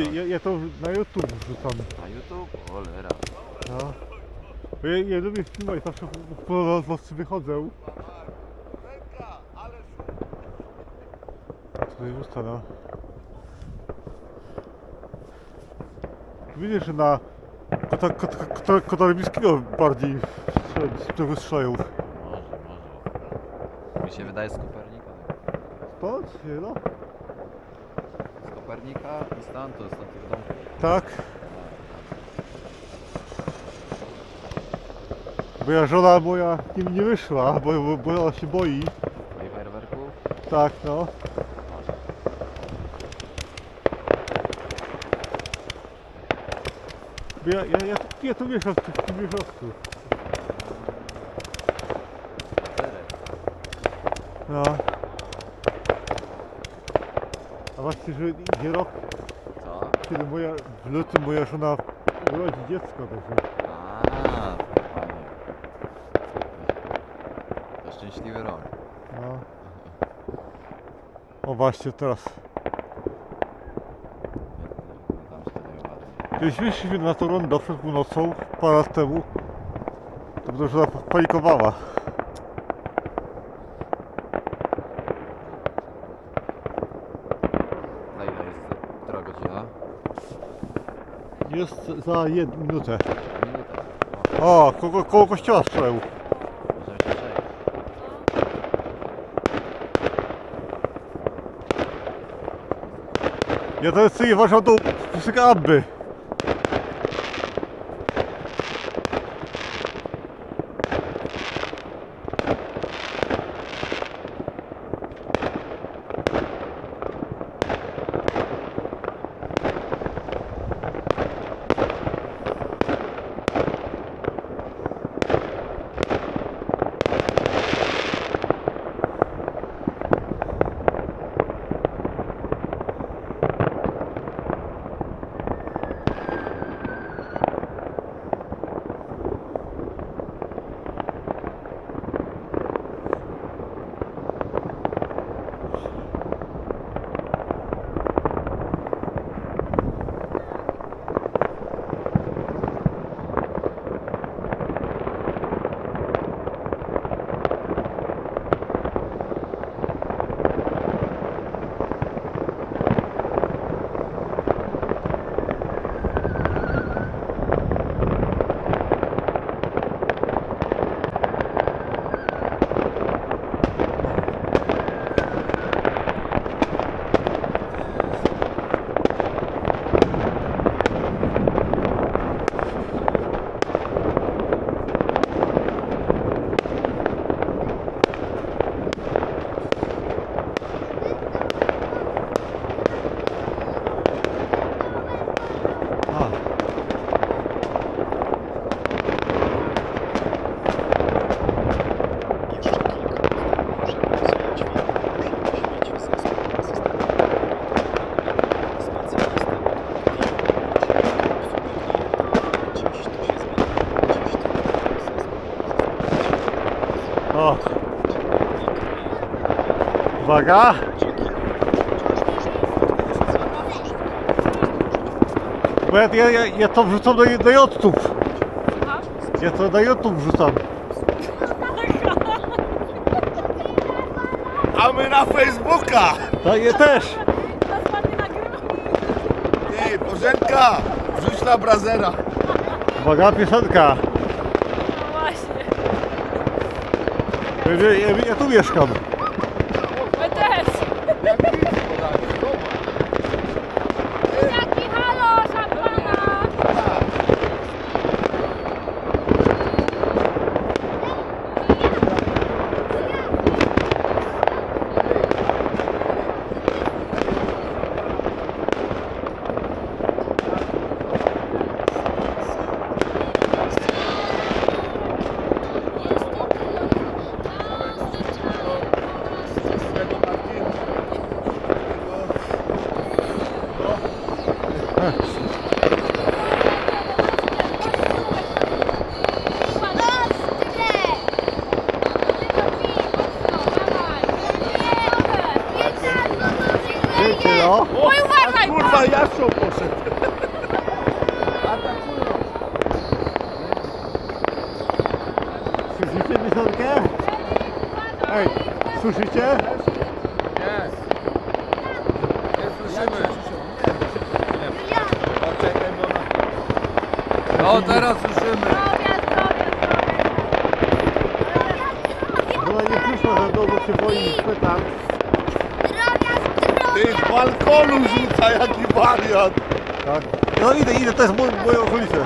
Właśnie, ja, ja to na YouTube wrzucam. Na YouTube? Cholera. No. Bo ja nie lubię filmować, zawsze po- po nocy wychodzę. Tutaj wrzuca, no. Widzisz, że na kota, kota, kota, kota rybickiego bardziej tego strzelają. Może, może. Mi się wydaje z Kopernika. Stąd? Nie no. Kopernika i stamtąd, z tamtych domków. Tak. Bo ja żona moja nim nie wyszła, bo, bo, bo ona się boi. I fajerwerków? Tak, no. Bo ja, ja, ja, ja to mieszam w tym, w tym wieżowcu. Cztery. No. A właśnie, że idzie rok, Co? kiedy moja, w lutym moja żona urodzi dziecko, także. A, fajnie. To szczęśliwy rok. No. O właśnie teraz. Tam się tutaj ładnie. Kiedyś wyszliśmy na to rondo przed północą, parę lat temu. To by żona panikowała. Za ile jest? Która godzina? Jest za jedną minutę. Za minutę. O, koło, koło kościoła przejść. Ja teraz sobie uważam do piosenka Abby. Uwaga! Bo ja, ja, ja, to wrzucam na, na YouTube. Ja to na YouTube wrzucam. A my na Facebooka! Tak, ja też. Ty, Bożenka! Wrzuć na Brazera! Uwaga, piosenka. No właśnie, Ja, ja, ja tu mieszkam. Huh. Balkonu rzuca, jaki wariat. Tak. No idę, idę, to jest mój, moje okolice.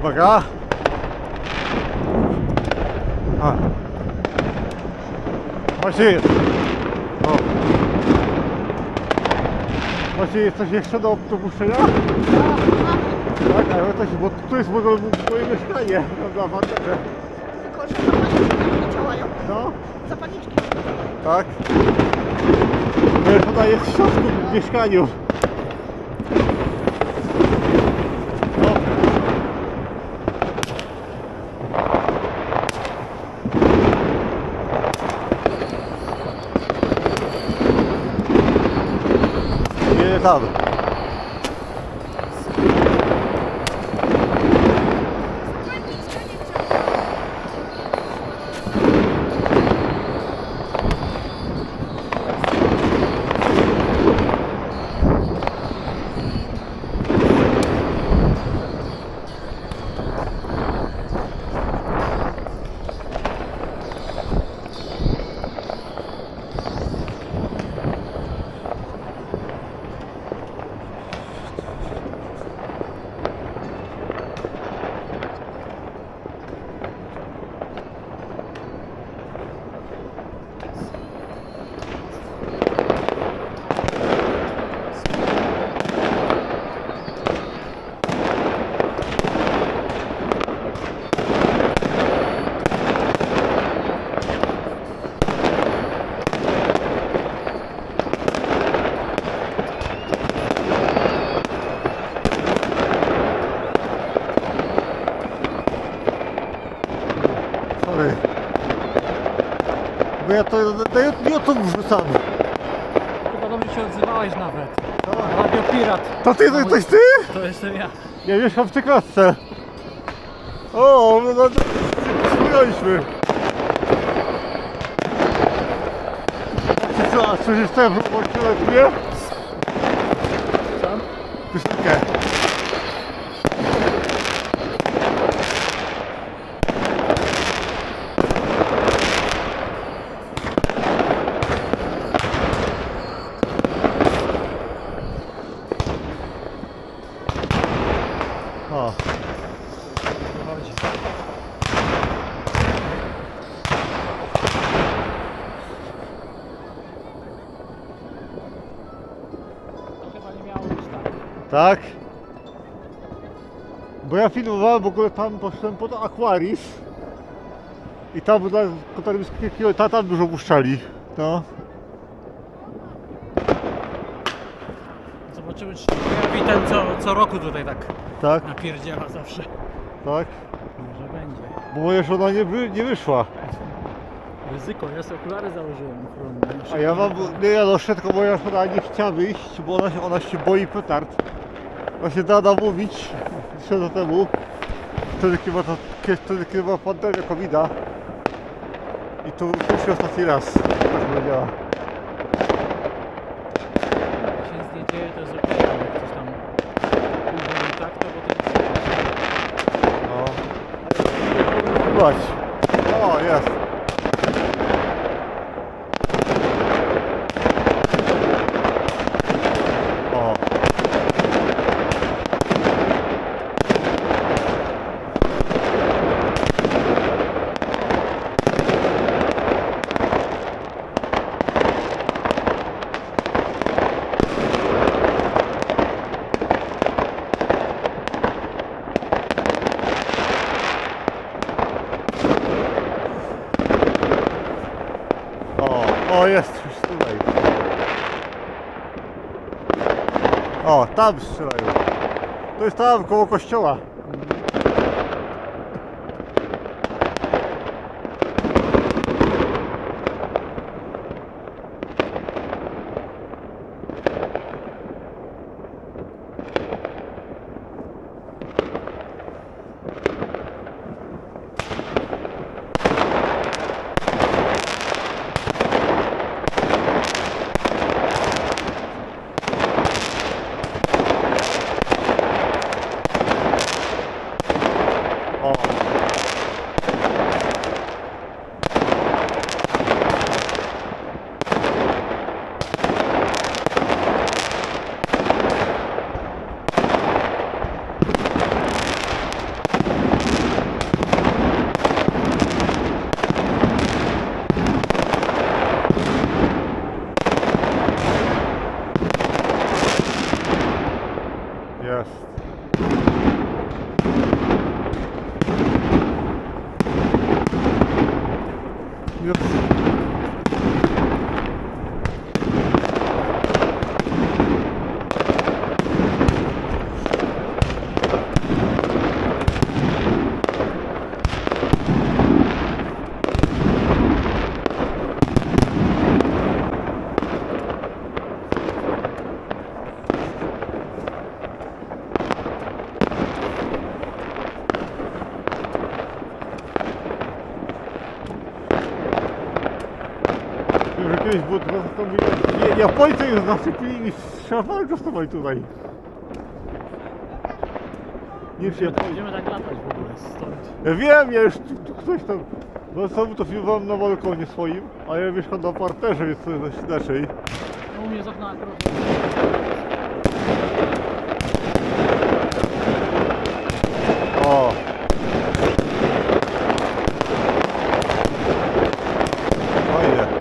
Uwaga. A. Maciej. O. Maciej, jest coś jeszcze do dopuszczenia? Tak, ale to się, bo tu jest moje, moje mieszkanie, prawda, w Anterze. Tylko, że zapalniczki nie działają. No, Zapalniczki. tak. Moja żona jest w środku w mieszkaniu. No. Nie tam. Sorry. Bo ja to na YouTube wrzucam. Chyba do mnie się odzywałeś nawet. No. Radio Pirat. To ty, to jesteś ty? To jestem ja. Ja mieszkam w klatce. O, spłynęliśmy. Ty co, a słyszysz co ja włączyłem mnie? Sam? Piosenkę. Tak. Bo ja filmowałem w ogóle tam, poszedłem pod Aquaris i tam na Kotarbiskiego, tam, tam dużo puszczali. No. Zobaczymy czy pojawi ten co, co roku tutaj tak Tak, napierdziela zawsze. tak. Może będzie. Bo moja żona nie, nie wyszła. Ryzyko, ja sobie okulary założyłem ochronne. A ja mam, nie ja noszę, tylko moja żona nie chciała wyjść, bo ona się, ona się boi petard. Właśnie da namówić, trzy lata temu, wtedy kiedy ma, to, kiedy, wtedy, kiedy ma pandemię covid I to już ostatni raz, tak powiedziała. Jak się nic nie dzieje to jest okej, ale jak coś tam pójdzie nie tak, to potem... No. słychać. O, jest. O, tam strzelają. To jest tam, koło kościoła. Japońcy już zasypili i strzelali dostawali tutaj. Nie wiem, Japońcy. Będziemy tak latać w ogóle stąd. Ja wiem, ja już tu, tu ktoś tam... No co to filmowałem na balkonie swoim, a ja mieszkam na parterze, więc to jest inaczej. No u mnie z okna akurat. O! Fajnie.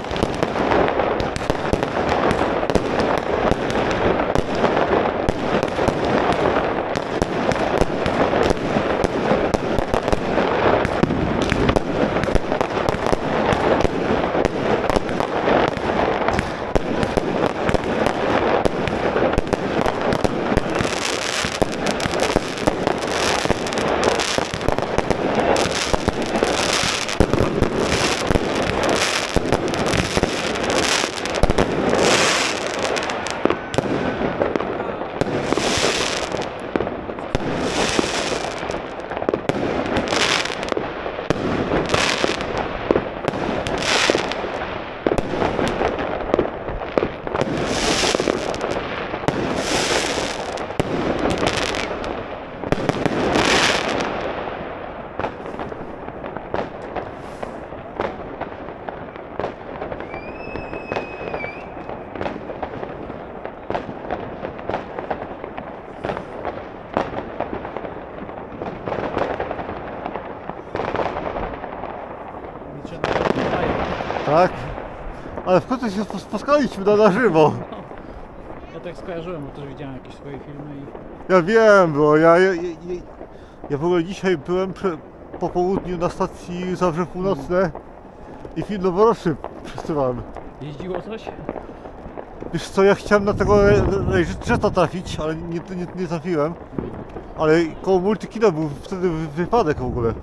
Liczę na to. Tak? Ale w końcu się spo- spotkaliśmy na, na żywo. Ja tak skojarzyłem, bo też widziałem jakieś swoje filmy i Ja wiem, bo ja, ja, ja, ja- w ogóle dzisiaj byłem prze, po południu na stacji Zawrze Północne i film noworoczny przesyłałem. jeździło coś? Wiesz co, ja chciałem na tego Jetta trafić, ale nie, nie, nie trafiłem. Ale koło multikina był wtedy wy- wypadek w ogóle.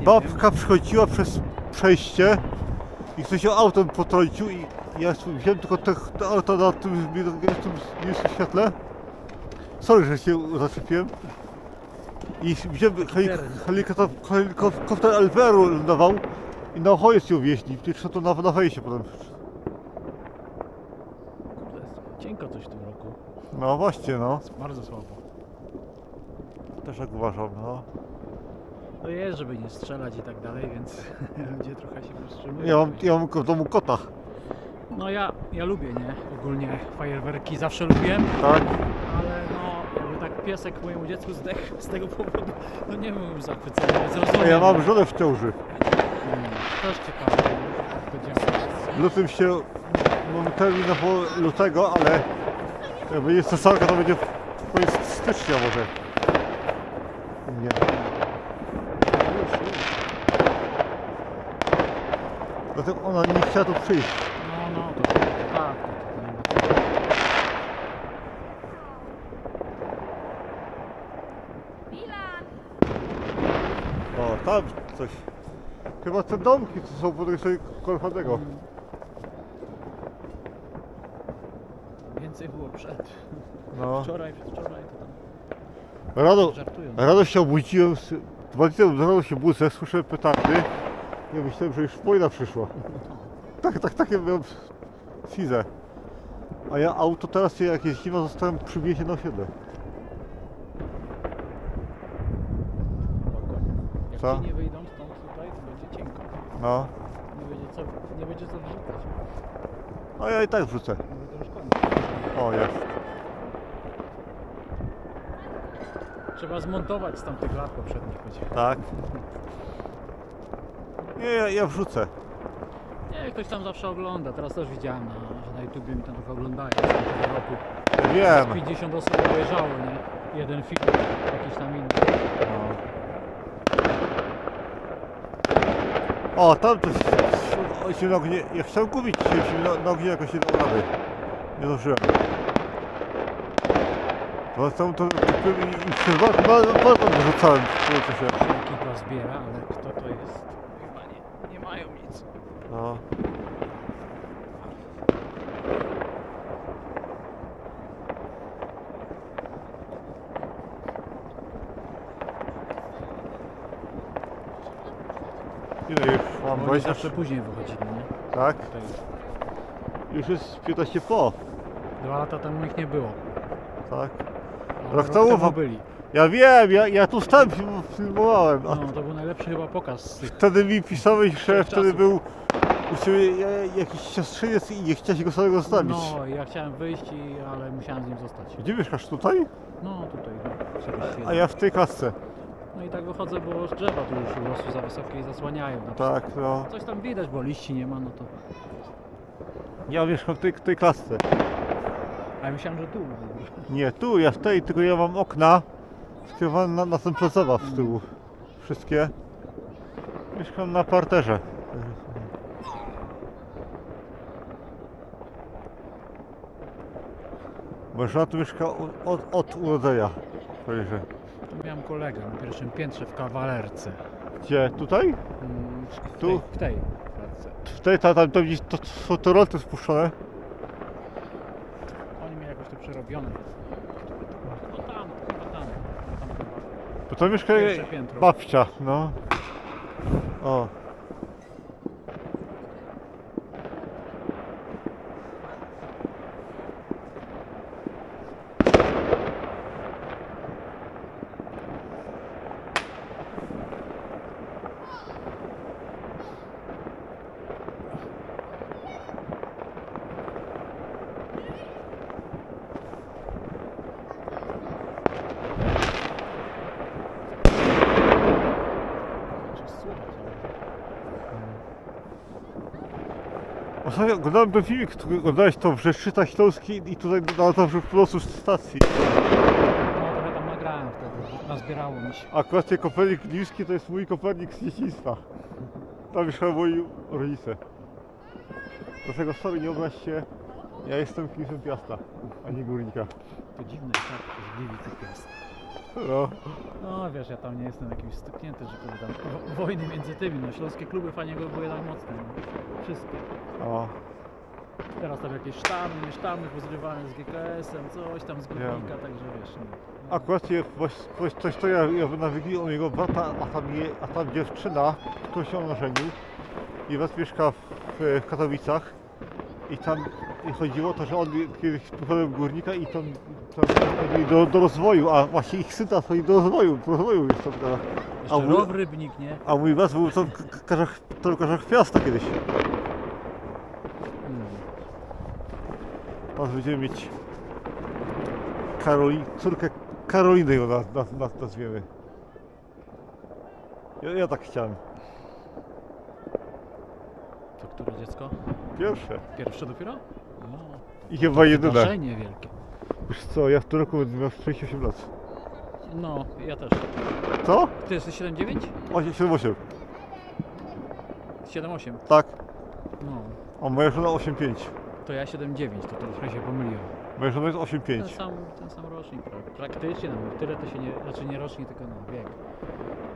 Nie. Babka przychodziła przez przejście i ktoś ją autem potrącił i ja wziąłem tylko te, te auto na tym, miejscu świetle. Sorry, że się zaczepiłem. I wziąłem helik helikopter, LPR-u lądował i na ochojec ją wieźli. Tylko to na, na fejsie potem. Kurde, cienko coś w tym roku. No właśnie, no. Bardzo słabo. Też tak uważam, no. No jest, żeby nie strzelać i tak dalej, więc ludzie trochę się powstrzymują. Ja mam, ja mam w domu kota, No ja, ja lubię, nie? Ogólnie fajerwerki zawsze lubiłem, tak? ale no jakby tak piesek mojemu dziecku zdechł z tego powodu, no nie byłem już zachwycony, więc rozumiem. Ja mam żonę w ciąży. Mm, Też ciekawe, lutym się, mam termin na lutego, ale jak będzie cesalka, to będzie koniec stycznia może. Nie. Już, już. Dlatego ona nie chciała tu przyjść. No, no, to tak, to, to, to, Milan! O, tam coś. Chyba te domki, co są po drugiej stronie Kolchadego. Więcej było przed. No. Wczoraj, przedwczoraj to tam żartują. rano się obudziłem, z- dwa dni temu rano się budzę, słyszę petardy. Ja myślałem, że już wojna przyszła. Tak, tak, takie miałem fizę. A ja auto teraz, jak jest zima, zostałem przywiezie na osiedle. Jak Co? ci nie wyjdą stąd tutaj, to będzie cienko. No. Nie będzie co, nie będzie co wrzucać. A ja i tak wrzucę. Mówię to już koniec. O, jest. Trzeba zmontować z tamtych lat poprzednich będzie. Tak. Nie, ja, ja wrzucę. Nie, ktoś tam zawsze ogląda. Teraz też widziałem, na, że na YouTubie mi tam trochę oglądają z tamtego roku. Wiem. 50 osób obejrzało, nie? Jeden film, jakiś tam inny. O, tam to się- się na ognie. Ja chciałem kupić się, się na, na ognie jakoś nie dał rady. Nie zdążyłem. To tam to kupiłem i, i przez ba- ba- balkon wyrzucałem w tym czasie. Się ekipa zbiera, ale kto to jest? Chyba nie, nie mają nic. No. Ile 20? zawsze później wychodzili, nie? Tak? Tutaj Już jest 15 po. dwa lata temu ich nie było. Tak? A Rok temu w- byli. Ja wiem, ja, ja tu stałem film, filmowałem. A No, to był najlepszy chyba pokaz z tych wtedy mi pisałeś, że wtedy czasów. był u ciebie ja- jakiś siostrzeniec i nie chciałeś go samego zostawić. No, ja chciałem wyjść, i, ale musiałem z nim zostać. Gdzie mieszkasz tutaj? No, tutaj, no, 41. A ja w tej klasce. No i tak wychodzę, bo drzewa tu już urosły za wysokie i zasłaniają. No, Tak, no. Coś tam widać, bo liści nie ma, no to... Ja mieszkam w tej, tej klasce. A ja myślałem, że tu. Nie, tu, ja w tej, tylko ja mam okna skierowane na, na ten plac zabaw z tyłu. Wszystkie. Mieszkam na parterze. Żona tu mieszka od, od, od urodzenia. Powiedziałem. Tu miałem kolegę na pierwszym piętrze w kawalerce. Gdzie? Tutaj? Mm, W Tu? tej, w tej klatce. W tej, tam, tam, tam gdzieś to, to są te rolety spuszczone. Oni mieli jakoś to przerobione. No tam, chyba tam. Tam chyba. Bo to mieszka Pierwsze piętro. babcia, no. O. oglądałem ten filmik, który oglądałeś to w Rzeszczyta Śląskiej i tutaj na to, że w prostu stacji. No trochę tam nagrałem wtedy, nazbierało mi się. Akurat ten Kopernik Gliwski to jest mój Kopernik z dzieciństwa. Tam mieszkają moi rodzice. Dlatego sorry, nie obraźcie. Ja jestem kibicem Piasta, a nie Górnika. To dziwne, tak, to z Gliwicy Piast. No. No wiesz, ja tam nie jestem jakiś styknięty, że to tam wo- wojny między tymi, no śląskie kluby fajnie były jednak mocne, no. Wszystkie. O. Teraz tam jakieś sztamy, sztamy pozrywane z GKS-em, coś tam z górnika, także wiesz, no. Akurat je, coś, coś to ja, ja na Wigilii u jego brata, a tam, je, a tam dziewczyna, którą się on ożenił i brat mieszka w, w Katowicach i tam i chodziło o to, że on kiedyś pochodził górnika i tam, tam chodzi do, do rozwoju, a właśnie ich syna chodzi do rozwoju, do rozwoju jest to prawda. Jeszcze A mój- Rybnik, nie? A mój brat był k- Karzach, Karzach kiedyś. Hmm. Teraz będziemy mieć Karoli, córkę Karoliny ją na, na, na, nazwiemy. Ja, ja tak chciałem. To które dziecko? Pierwsze. Pierwsze dopiero? No. I chyba jedyne. Wydarzenie wielkie. Wiesz co, ja w tym roku będę miał 48 lat. No, ja też. Co? Ty jesteś 7-9? 8, 7, 8. 7-8. Tak. No. A moja żona 8,5. To ja 7-9, to trochę się pomyliłem. Moja żona jest Ten 8,5. sam, ten sam rocznik pra- praktycznie, no tyle to się nie, znaczy nie rocznik, tylko no wiek.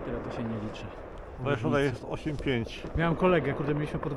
Tyle to się nie liczy. Moja żona jest 8,5. Miałem kolegę, kurde, mieliśmy po